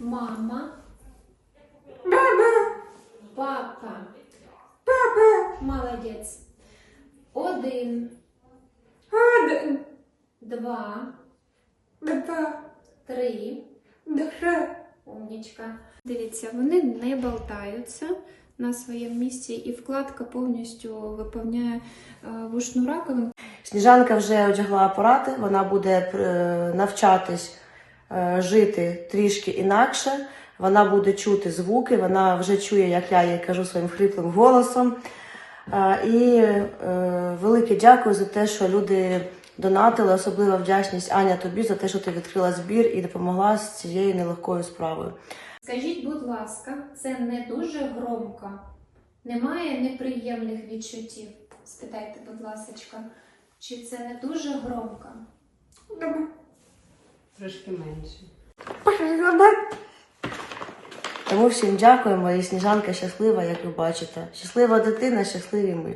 Мама. Баба. Папа. Папа. Молодець. Один, Один. два, Два. три. Два. Умнічка. Дивіться, вони не болтаються на своєму місці, і вкладка повністю виповняє е, вушну раковину. Сніжанка вже одягла апарати, вона буде е, навчатись жити трішки інакше. Вона буде чути звуки, вона вже чує, як я їй кажу своїм хриплим голосом. Е, І е, велике дякую за те, що люди донатили. Особлива вдячність Аня тобі за те, що ти відкрила збір і допомогла з цією нелегкою справою. Скажіть, будь ласка, це не дуже громко? Немає неприємних відчуттів? Спитайте, будь ласка, чи це не дуже громко? Трошки менше. Тому всім дякуємо і сніжанка щаслива, як ви бачите. Щаслива дитина, щасливі ми.